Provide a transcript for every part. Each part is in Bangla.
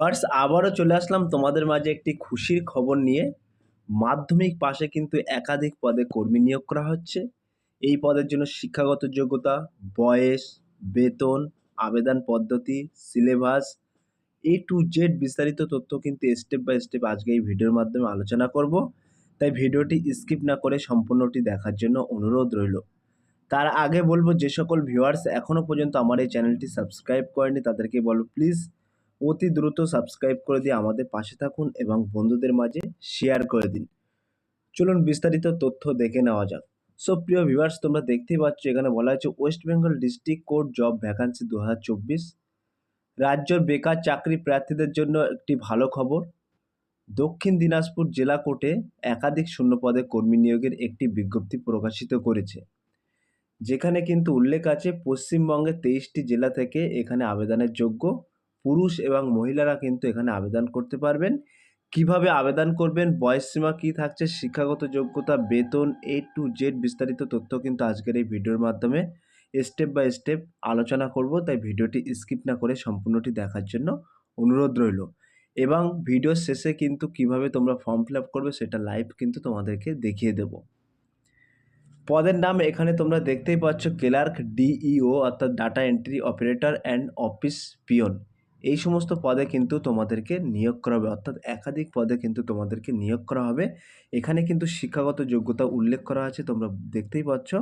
ফার্স্ট আবারও চলে আসলাম তোমাদের মাঝে একটি খুশির খবর নিয়ে। মাধ্যমিক পাশে কিন্তু একাধিক পদে কর্মী নিয়োগ করা হচ্ছে। এই পদের জন্য শিক্ষাগত যোগ্যতা, বয়স, বেতন, আবেদন পদ্ধতি, সিলেবাস এ টু জেড বিস্তারিত তথ্য কিন্তু স্টেপ বাই স্টেপ আজকে এই ভিডিওর মাধ্যমে আলোচনা করব। তাই ভিডিওটি স্কিপ না করে সম্পূর্ণটি দেখার জন্য অনুরোধ রইল। তার আগে বলব, যে সকল ভিউয়ার্স এখনও পর্যন্ত আমার এই চ্যানেলটি সাবস্ক্রাইব করেনি তাদেরকে বলব প্লিজ অতি দ্রুত সাবস্ক্রাইব করে দিয়ে আমাদের পাশে থাকুন এবং বন্ধুদের মাঝে শেয়ার করে দিন। চলুন বিস্তারিত তথ্য দেখে নেওয়া যাক। সো প্রিয় ভিউয়ার্স তোমরা দেখতেই পাচ্ছ, এখানে বলা হয়েছে West Bengal district court job vacancy দু হাজার চব্বিশ। রাজ্যের বেকার চাকরি প্রার্থীদের জন্য একটি ভালো খবর, দক্ষিণ দিনাজপুর জেলা কোর্টে একাধিক শূন্যপদে কর্মী নিয়োগের একটি বিজ্ঞপ্তি প্রকাশিত করেছে। যেখানে কিন্তু উল্লেখ আছে, পশ্চিমবঙ্গের তেইশটি জেলা থেকে এখানে আবেদনের যোগ্য। পুরুষ এবং মহিলারা কিন্তু এখানে আবেদন করতে পারবেন। কীভাবে আবেদন করবেন বয়সসীমা কী থাকছে, শিক্ষাগত যোগ্যতা, বেতন এ টু জেড বিস্তারিত তথ্য কিন্তু আজকের এই ভিডিওর মাধ্যমে স্টেপ বাই স্টেপ আলোচনা করব। তাই ভিডিওটি স্কিপ না করে সম্পূর্ণটি দেখার জন্য অনুরোধ রইল। এবং ভিডিওর শেষে কিন্তু কীভাবে তোমরা ফর্ম ফিল আপ করবে সেটা লাইভ কিন্তু তোমাদেরকে দেখিয়ে দেব। পদের নাম এখানে তোমরা দেখতেই পাচ্ছ, ক্লার্ক ডিইও অর্থাৎ data entry operator and office peon এই সমস্ত পদে কিন্তু তোমাদেরকে নিয়োগ করা হবে। অর্থাৎ একাধিক পদে কিন্তু তোমাদেরকে নিয়োগ করা হবে। এখানে কিন্তু শিক্ষাগত যোগ্যতা উল্লেখ করা আছে, তোমরা দেখতেই পাচ্ছ।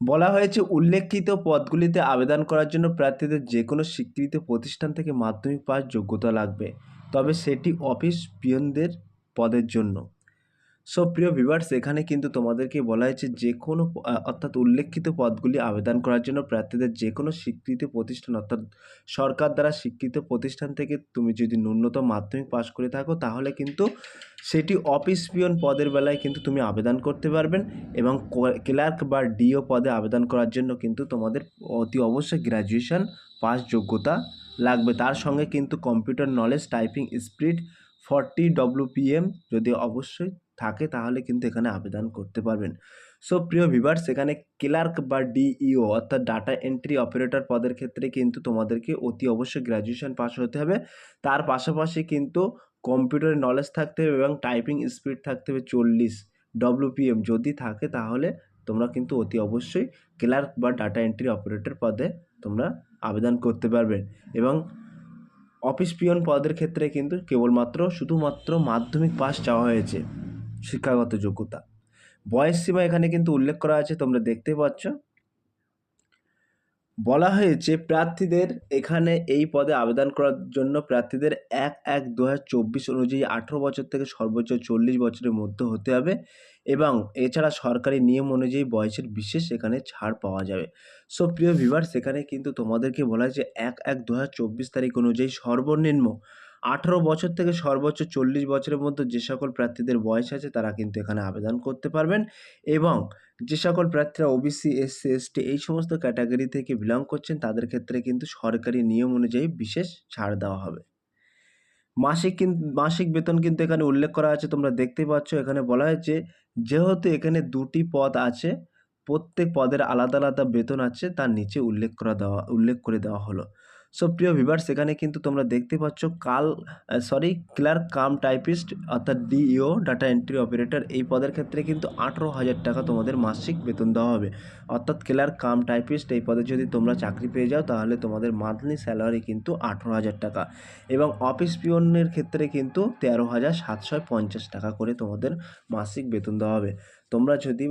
বলা হয়েছে, উল্লেখিত পদগুলিতে আবেদন করার জন্য প্রার্থীদের যে কোনো স্বীকৃত প্রতিষ্ঠান থেকে মাধ্যমিক পাস যোগ্যতা লাগবে। তবে সেটি অফিস পিয়নদের পদের জন্য। সো প্রিয় ভিভার্স এখানে কিন্তু তোমাদেরকে বলা হয়েছে যে কোনো অর্থাৎ উল্লেখিত পদগুলি আবেদন করার জন্য প্রার্থীদের যে কোনো স্বীকৃত প্রতিষ্ঠান, অর্থাৎ সরকার দ্বারা স্বীকৃত প্রতিষ্ঠান থেকে তুমি যদি ন্যূনতম মাধ্যমিক পাশ করে থাকো, তাহলে কিন্তু সেটি অফিস পিয়ন পদের বেলায় কিন্তু তুমি আবেদন করতে পারবেন এবং ক্লার্ক বা ডিও পদে আবেদন করার জন্য কিন্তু তোমাদের অতি অবশ্যই গ্র্যাজুয়েশন পাস যোগ্যতা লাগবে। তার সঙ্গে কিন্তু computer knowledge typing speed forty WPM যদি অবশ্যই থাকে তাহলে কিন্তু এখানে আবেদন করতে পারবেন। সো, প্রিয় ভিভার্স এখানে ক্লার্ক বা ডিইও অর্থাৎ ডাটা এন্ট্রি অপারেটর পদের ক্ষেত্রে কিন্তু তোমাদেরকে অতি অবশ্যই গ্র্যাজুয়েশন পাস হতে হবে। তার পাশাপাশি কিন্তু কম্পিউটার নলেজ থাকতে হবে এবং টাইপিং স্পিড থাকতে হবে চল্লিশ ডব্লিউপিএম যদি থাকে তাহলে তোমরা কিন্তু অতি অবশ্যই ক্লার্ক বা ডাটা এন্ট্রি অপারেটর পদে তোমরা আবেদন করতে পারবে এবং অফিস পিয়ন পদের ক্ষেত্রে কিন্তু কেবলমাত্র, শুধুমাত্র মাধ্যমিক পাস চাওয়া হয়েছে। শিক্ষাগত যোগ্যতা। বয়স সীমা এখানে কিন্তু উল্লেখ করা আছে, তোমরা দেখতে পাচ্ছ। বলা হয়েছে, প্রার্থীদের এখানে এই পদে আবেদন করার জন্য প্রার্থীদের এক এক দু অনুযায়ী আঠেরো বছর থেকে সর্বোচ্চ চল্লিশ বছরের মধ্যে হতে হবে এবং এছাড়া সরকারি নিয়ম অনুযায়ী বয়সের বিশেষ এখানে ছাড় পাওয়া যাবে। সো, প্রিয় ভিভার সেখানে কিন্তু তোমাদেরকে বলা হয়েছে, এক এক দু তারিখ অনুযায়ী সর্বনিম্ন আঠারো বছর থেকে সর্বোচ্চ চল্লিশ বছরের মধ্যে যে সকল প্রার্থীদের বয়স আছে, তারা কিন্তু এখানে আবেদন করতে পারবেন। এবং যে সকল প্রার্থীরা ওবিসি এসসি এসটি এই সমস্ত ক্যাটাগরি থেকে বিলং করছেন, তাদের ক্ষেত্রে কিন্তু সরকারি নিয়ম অনুযায়ী বিশেষ ছাড় দেওয়া হবে। মাসিক মাসিক বেতন কিন্তু এখানে উল্লেখ করা আছে, তোমরা দেখতে পাচ্ছ। এখানে বলা হয়েছে, যেহেতু এখানে দুটি পদ আছে, প্রত্যেক পদের আলাদা আলাদা বেতন আছে, তার নিচে উল্লেখ করা দেওয়া, উল্লেখ করে দেওয়া হলো। সো প্রিয় ভিভার্স এখানে কিন্তু তোমরা দেখতে পাচ্ছ কাল সরি ক্লার্ক কাম টাইপিস্ট অর্থাৎ ডিইও ডাটা এন্ট্রি অপারেটর এই পদের ক্ষেত্রে কিন্তু আঠেরো হাজার টাকা তোমাদের মাসিক বেতন দেওয়া হবে। অর্থাৎ ক্লার্ক কাম টাইপিস্ট এই পদে যদি তোমরা চাকরি পেয়ে যাও, তাহলে তোমাদের মান্থলি স্যালারি কিন্তু আঠেরো হাজার টাকা। এবং অফিস পিওনের ক্ষেত্রে কিন্তু তেরো হাজার সাতশো পঞ্চাশ টাকা করে তোমাদের মাসিক বেতন দেওয়া হবে। তোমরা যদি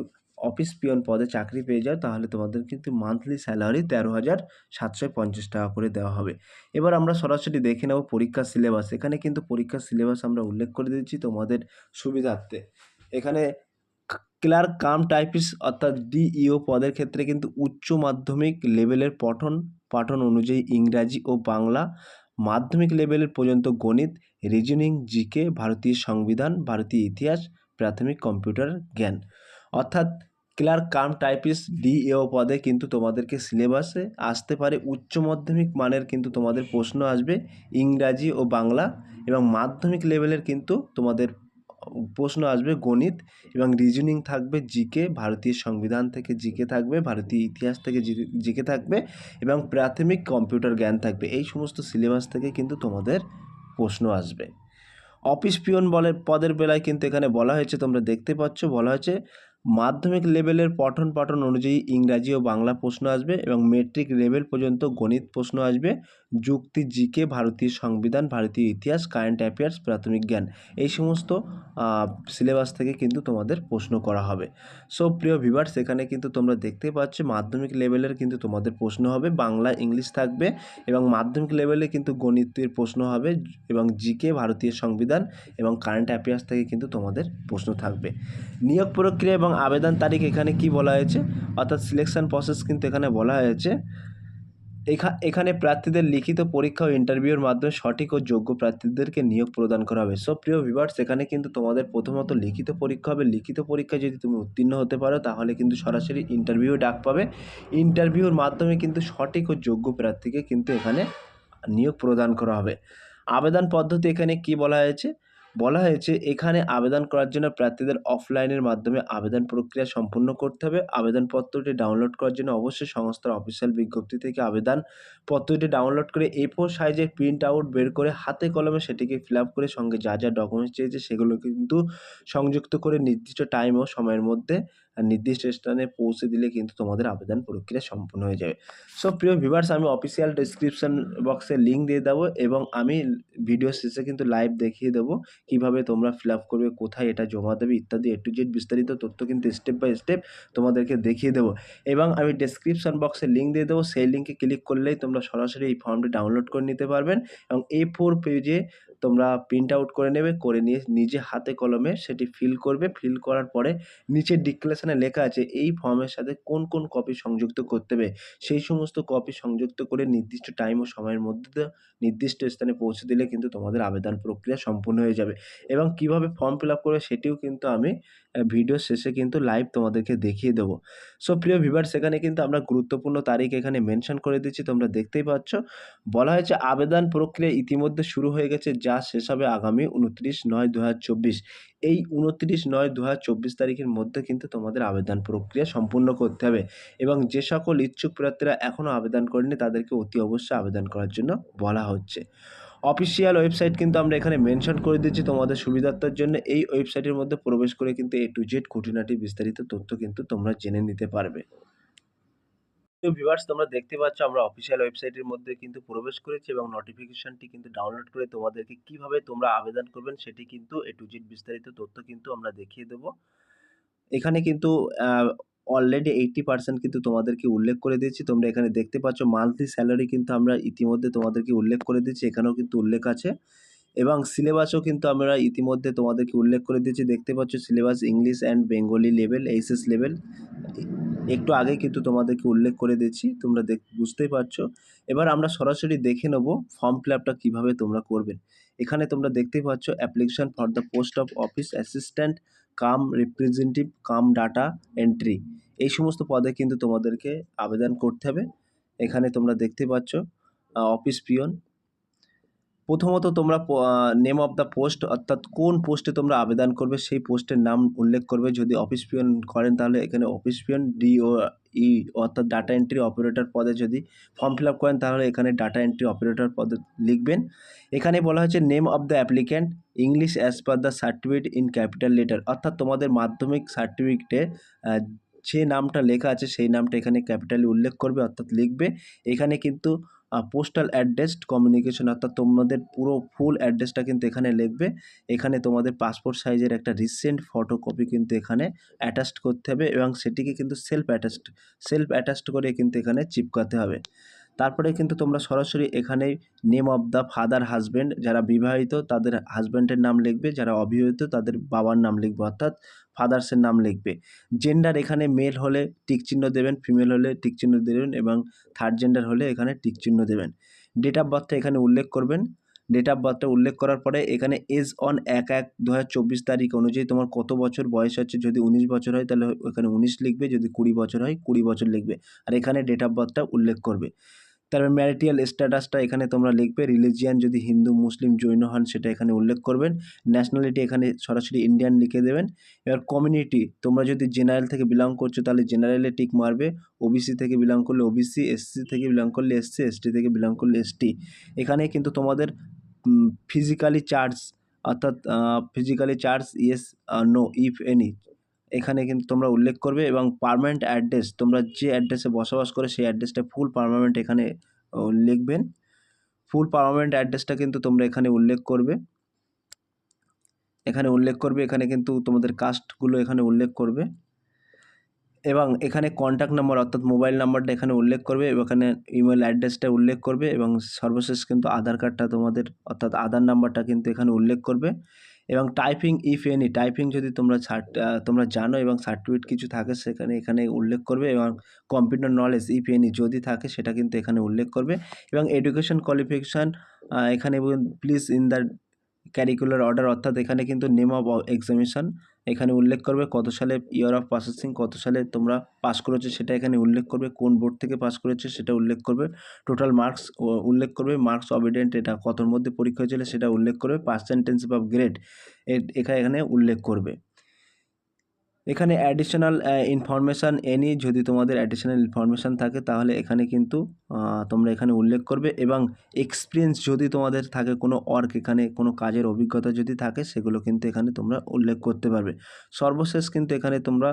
অফিস পিয়ন পদে চাকরি পেয়ে যাও তাহলে তোমাদের কিন্তু মান্থলি স্যালারি তেরো হাজার সাতশো পঞ্চাশ টাকা করে দেওয়া হবে। এবার আমরা সরাসরি দেখে নেব পরীক্ষার সিলেবাস এখানে কিন্তু পরীক্ষার সিলেবাস আমরা উল্লেখ করে দিচ্ছি তোমাদের সুবিধার্থে। এখানে ক্লার্ক কাম টাইপিস অর্থাৎ ডিইও পদের ক্ষেত্রে কিন্তু উচ্চ মাধ্যমিক লেভেলের পঠন, পাঠন অনুযায়ী ইংরাজি ও বাংলা, মাধ্যমিক লেভেলের পর্যন্ত গণিত রিজনিং জিকে ভারতীয় সংবিধান, ভারতীয় ইতিহাস, প্রাথমিক কম্পিউটার জ্ঞান। অর্থাৎ ক্লার্ক কাম টাইপিস্ট ডিএও পদে কিন্তু তোমাদেরকে সিলেবাসে আসতে পারে উচ্চ মাধ্যমিক মানের কিন্তু তোমাদের প্রশ্ন আসবে ইংরাজি ও বাংলা এবং মাধ্যমিক লেভেলের কিন্তু তোমাদের প্রশ্ন আসবে গণিত এবং রিজনিং থাকবে জিকে, ভারতীয় সংবিধান থেকে জিকে থাকবে, ভারতীয় ইতিহাস থেকে জিকে থাকবে এবং প্রাথমিক কম্পিউটার জ্ঞান থাকবে। এই সমস্ত সিলেবাস থেকে কিন্তু তোমাদের প্রশ্ন আসবে। অফিস পিয়ন বলে পদের বেলায় কিন্তু এখানে বলা হয়েছে, তোমরা দেখতে পাচ্ছ, বলা হয়েছে মাধ্যমিক লেভেলের পঠন পাঠন অনুযায়ী ইংরাজি ও বাংলা প্রশ্ন আসবে এবং মেট্রিক লেভেল পর্যন্ত গণিত প্রশ্ন আসবে। যুক্তি জিকে, ভারতীয় সংবিধান, ভারতীয় ইতিহাস, কারেন্ট অ্যাফেয়ার্স, প্রাথমিক জ্ঞান এই সমস্ত সিলেবাস থেকে কিন্তু তোমাদের প্রশ্ন করা হবে। সো, প্রিয় ভিভার্স এখানে কিন্তু তোমরা দেখতে পাচ্ছ মাধ্যমিক লেভেলের কিন্তু তোমাদের প্রশ্ন হবে, বাংলা, ইংলিশ থাকবে এবং মাধ্যমিক লেভেলে কিন্তু গণিতের প্রশ্ন হবে এবং জিকে, ভারতীয় সংবিধান এবং কারেন্ট অ্যাফেয়ার্স থেকে কিন্তু তোমাদের প্রশ্ন থাকবে। নিয়োগ প্রক্রিয়া এবং আবেদন তারিখ এখানে কি বলা হয়েছে? অর্থাৎ সিলেকশন প্রসেস কিন্তু এখানে বলা হয়েছে। এখানে প্রার্থীদের লিখিত পরীক্ষা ও ইন্টারভিউর মাধ্যমে সঠিক ও যোগ্য প্রার্থীদেরকে নিয়োগ প্রদান করা হবে। সো প্রিয় ভিভার্স এখানে কিন্তু তোমাদের প্রথমত লিখিত পরীক্ষা হবে। লিখিত পরীক্ষায় যদি তুমি উত্তীর্ণ হতে পারো, তাহলে কিন্তু সরাসরি ইন্টারভিউ ডাক পাবে। ইন্টারভিউর মাধ্যমে কিন্তু সঠিক ও যোগ্য প্রার্থীকে কিন্তু এখানে নিয়োগ প্রদান করা হবে। আবেদন পদ্ধতি এখানে কি বলা হয়েছে? বলা হয়েছে, এখানে আবেদন করার জন্য প্রার্থীদের অফলাইনের মাধ্যমে আবেদন প্রক্রিয়া সম্পূর্ণ করতে হবে। আবেদনপত্রটি ডাউনলোড করার জন্য অবশ্যই সংস্থার অফিসিয়াল বিজ্ঞপ্তি থেকে আবেদন পত্রটি ডাউনলোড করে এ ফোর সাইজের প্রিন্ট আউট বের করে হাতে কলমে সেটিকে ফিল আপ করে সঙ্গে যা যা ডকুমেন্টস চেয়েছে সেগুলো কিন্তু সংযুক্ত করে নির্দিষ্ট টাইম ও সময়ের মধ্যে নির্দিষ্ট স্থানে পৌঁছে দিলে কিন্তু তোমাদের আবেদন প্রক্রিয়া সম্পূর্ণ হয়ে যাবে। সো প্রিয় ভিভার্স আমি অফিসিয়াল ডিসক্রিপশান বক্সে লিঙ্ক দিয়ে দেবো এবং আমি ভিডিও শেষে কিন্তু লাইভ দেখিয়ে দেবো কীভাবে তোমরা ফিল আপ করবে, কোথায় এটা জমা দেবে ইত্যাদি এ টু জেড বিস্তারিত তথ্য কিন্তু স্টেপ বাই স্টেপ তোমাদেরকে দেখিয়ে দেবো। এবং আমি ডেসক্রিপশান বক্সে লিঙ্ক দিয়ে দেবো, সেই লিঙ্কে ক্লিক করলেই তোমরা সরাসরি এই ফর্মটি ডাউনলোড করে নিতে পারবেন এবং এ ফোর পেজে তোমরা প্রিন্ট আউট করে নেবে, করে নিয়ে নিজে হাতে কলমে সেটি ফিল করবে। ফিল করার পরে নিচে ডিক্লারেশনে লেখা আছে, এই ফর্মের সাথে কোন কোন কপি সংযুক্ত করতে হবে। সেই সমস্ত কপি সংযুক্ত করে নির্দিষ্ট টাইম ও সময়ের মধ্যে নির্দিষ্ট স্থানে পৌঁছে দিলে কিন্তু তোমাদের আবেদন প্রক্রিয়া সম্পূর্ণ হয়ে যাবে। এবং কীভাবে ফর্ম ফিল আপ করবে সেটিও কিন্তু আমি ভিডিও শেষে কিন্তু লাইভ তোমাদেরকে দেখিয়ে দেবো। সো প্রিয় ভিভার সেখানে কিন্তু আমরা গুরুত্বপূর্ণ তারিখ এখানে মেনশন করে দিচ্ছি, তোমরা দেখতেই পাচ্ছ। বলা হয়েছে আবেদন প্রক্রিয়া ইতিমধ্যে শুরু হয়ে গেছে, যা শেষ হবে আগামী উনত্রিশ নয় দু এই উনত্রিশ নয় দু তারিখের মধ্যে কিন্তু তোমাদের আবেদন প্রক্রিয়া সম্পূর্ণ করতে হবে এবং যে সকল ইচ্ছুক প্রার্থীরা এখনও আবেদন করেনি তাদেরকে অতি অবশ্যই আবেদন করার জন্য বলা হচ্ছে। অফিসিয়াল ওয়েবসাইট কিন্তু আমরা এখানে মেনশন করে দিচ্ছি তোমাদের সুবিধার্থের জন্য। এই ওয়েবসাইটের মধ্যে প্রবেশ করে কিন্তু এ টু জেড খুঁটিনাটি বিস্তারিত তথ্য কিন্তু তোমরা জেনে নিতে পারবে। তো ভিউয়ার্স তোমরা দেখতে পাচ্ছ আমরা অফিসিয়াল ওয়েবসাইটের মধ্যে কিন্তু প্রবেশ করেছি এবং নোটিফিকেশনটি কিন্তু ডাউনলোড করে তোমাদেরকে কীভাবে তোমরা আবেদন করবেন সেটি কিন্তু এ টু জেড বিস্তারিত তথ্য কিন্তু আমরা দেখিয়ে দেবো। এখানে কিন্তু অলরেডি এইট্টি পার্সেন্ট কিন্তু তোমাদেরকে উল্লেখ করে দিয়েছি। তোমরা এখানে দেখতে পাচ্ছ মান্থলি স্যালারি কিন্তু আমরা ইতিমধ্যে তোমাদেরকে উল্লেখ করে দিচ্ছি এখানেও কিন্তু উল্লেখ আছে। এবং সিলেবাসও কিন্তু আমরা ইতিমধ্যে তোমাদেরকে উল্লেখ করে দিয়েছি। দেখতে পাচ্ছ syllabus English and Bengali level HS level একটু আগে কিন্তু তোমাদেরকে উল্লেখ করে দিচ্ছি, তোমরা দেখ, বুঝতেই পারছ। এবার আমরা সরাসরি দেখে নেব ফর্ম ফিল আপটা কীভাবে তোমরা করবেন এখানে তোমরা দেখতেই পাচ্ছ application for the post of office assistant cum representative cum data entry এই সমস্ত পদে কিন্তু তোমাদেরকে আবেদন করতে হবে। এখানে তোমরা দেখতে পাচ্ছ অফিস পিয়ন প্রথমত তোমরা নেম অফ দ্য পোস্ট অর্থাৎ কোন পোস্টে তোমরা আবেদন করবে সেই পোস্টের নাম উল্লেখ করবে। যদি অফিস পিয়ন করেন তাহলে এখানে অফিস পিয়ন ডিও ই অর্থাৎ ডাটা এন্ট্রি অপারেটর পদে যদি ফর্ম ফিল আপ করেন তাহলে এখানে ডাটা এন্ট্রি অপারেটর পদে লিখবেন। এখানে বলা হয়েছে name of the applicant English as per the certificate in capital letter অর্থাৎ তোমাদের মাধ্যমিক সার্টিফিকেটে যে নামটা লেখা আছে সেই নামটা এখানে ক্যাপিটালি উল্লেখ করবে, অর্থাৎ লিখবে। এখানে কিন্তু পোস্টাল অ্যাড্রেস কমিউনিকেশন অর্থাৎ তোমাদের পুরো ফুল অ্যাড্রেসটা কিন্তু এখানে লিখবে। এখানে তোমাদের পাসপোর্ট সাইজের একটা রিসেন্ট ফটোকপি কিন্তু এখানে অ্যাটাচড করতে হবে এবং সেটিকে কিন্তু সেলফ অ্যাটাচড সেলফ অ্যাটাচড করে কিন্তু এখানে চিপকাতে হবে। তারপরে কিন্তু তোমরা সরাসরি এখানে name of the father husband যারা বিবাহিত তাদের হাজব্যান্ডের নাম লিখবে, যারা অবিবাহিত তাদের বাবার নাম লিখবে, অর্থাৎ ফাদার্সের নাম লিখবে। জেন্ডার এখানে মেল হলে টিক চিহ্ন দেবেন ফিমেল হলে টিক চিহ্ন দেবেন এবং থার্ড জেন্ডার হলে এখানে টিক চিহ্ন দেবেন। ডেট অফ বার্থটা এখানে উল্লেখ করবেন। ডেট অফ বার্থটা উল্লেখ করার পরে এখানে এজ অন এক এক দু তারিখ অনুযায়ী তোমার কত বছর বয়স হচ্ছে, যদি উনিশ বছর হয় তাহলে এখানে উনিশ লিখবে, যদি কুড়ি বছর হয় কুড়ি বছর লিখবে। আর এখানে ডেট অফ বার্থটা উল্লেখ করবে। তারপর ম্যারিটিয়াল স্ট্যাটাসটা এখানে তোমরা লিখবে রিলিজিয়ান যদি হিন্দু, মুসলিম জৈন হন সেটা এখানে উল্লেখ করবেন ন্যাশনালিটি এখানে সরাসরি ইন্ডিয়ান লিখে দেবেন, এবার কমিউনিটি তোমরা যদি জেনারেল থেকে বিলং করছ তাহলে জেনারেলে টিক মারবে ওবিসি থেকে বিলং করলে ওবিসি এসসি থেকে বিলং করলে এসসি এসটি থেকে বিলং করলে এসটি এখানে কিন্তু তোমাদের ফিজিক্যালি চার্জ অর্থাৎ physically charge yes no if any এখানে কিন্তু তোমরা উল্লেখ করবে এবং পারমানেন্ট অ্যাড্রেস তোমরা যে অ্যাড্রেসে বসবাস করে সেই অ্যাড্রেসটা ফুল পারমানেন্ট এখানে লিখবেন। ফুল পারমানেন্ট অ্যাড্রেসটা কিন্তু তোমরা এখানে উল্লেখ করবে। এখানে উল্লেখ করবে, এখানে কিন্তু তোমাদের কাস্টগুলো এখানে উল্লেখ করবে। এবং এখানে কন্ট্যাক্ট নাম্বার অর্থাৎ মোবাইল নাম্বারটা এখানে উল্লেখ করবে এবং এখানে ইমেল অ্যাড্রেসটা উল্লেখ করবে এবং সর্বশেষ কিন্তু আধার কার্ডটা তোমাদের, অর্থাৎ আধার নাম্বারটা কিন্তু এখানে উল্লেখ করবে। এবং টাইপিং ইফ এনি টাইপিং যদি তোমরা তোমরা জানো এবং সার্টিফিকেট কিছু থাকে সেখানে, এখানে উল্লেখ করবে এবং কম্পিউটার নলেজ ইফ এনি যদি থাকে সেটা কিন্তু এখানে উল্লেখ করবে এবং এডুকেশন কোয়ালিফিকেশান এখানে please in the curricular order অর্থাৎ এখানে কিন্তু নেম অফ এক্সামিশন এখানে উল্লেখ করবে কত সালে ইয়ার অফ প্রসেসিং কত সালে তোমরা পাস করেছ সেটা এখানে উল্লেখ করবে, কোন বোর্ড থেকে পাস করেছ সেটা উল্লেখ করবে টোটাল মার্কস উল্লেখ করবে মার্কস অবিডেন্ট এটা কতর মধ্যে পরীক্ষা হয়েছিল সেটা উল্লেখ করবে পার্সেন্টেন্স অফ গ্রেড এখানে উল্লেখ করবে। এখানে অ্যাডিশনাল ইনফরমেশান এনি যদি তোমাদের অ্যাডিশনাল ইনফরমেশান থাকে, তাহলে এখানে কিন্তু তোমরা এখানে উল্লেখ করবে এবং এক্সপিরিয়েন্স যদি তোমাদের থাকে, কোনো ওয়ার্ক এখানে, কোনো কাজের অভিজ্ঞতা যদি থাকে, সেগুলো কিন্তু এখানে তোমরা উল্লেখ করতে পারবে। সর্বশেষ কিন্তু এখানে তোমরা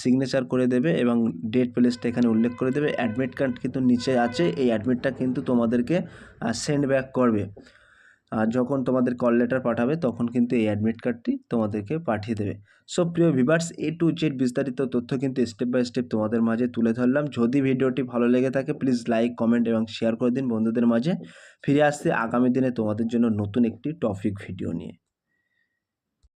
সিগনেচার করে দেবে এবং ডেট প্লেসটা এখানে উল্লেখ করে দেবে। অ্যাডমিট কার্ড কিন্তু নিচে আছে, এই অ্যাডমিটটা কিন্তু তোমাদেরকে সেন্ড ব্যাক করবে। আর যখন তোমাদের কল লেটার পাঠাবে, তখন কিন্তু এই অ্যাডমিট কার্ডটি তোমাদেরকে পাঠিয়ে দেবে। সো প্রিয় ভিভার্স এ টু জেড বিস্তারিত তথ্য কিন্তু স্টেপ বাই স্টেপ তোমাদের মাঝে তুলে ধরলাম। যদি ভিডিওটি ভালো লেগে থাকে প্লিজ লাইক কমেন্ট এবং শেয়ার করে দিন বন্ধুদের মাঝে। ফিরে আসছে আগামী দিনে তোমাদের জন্য নতুন একটি টপিক ভিডিও নিয়ে।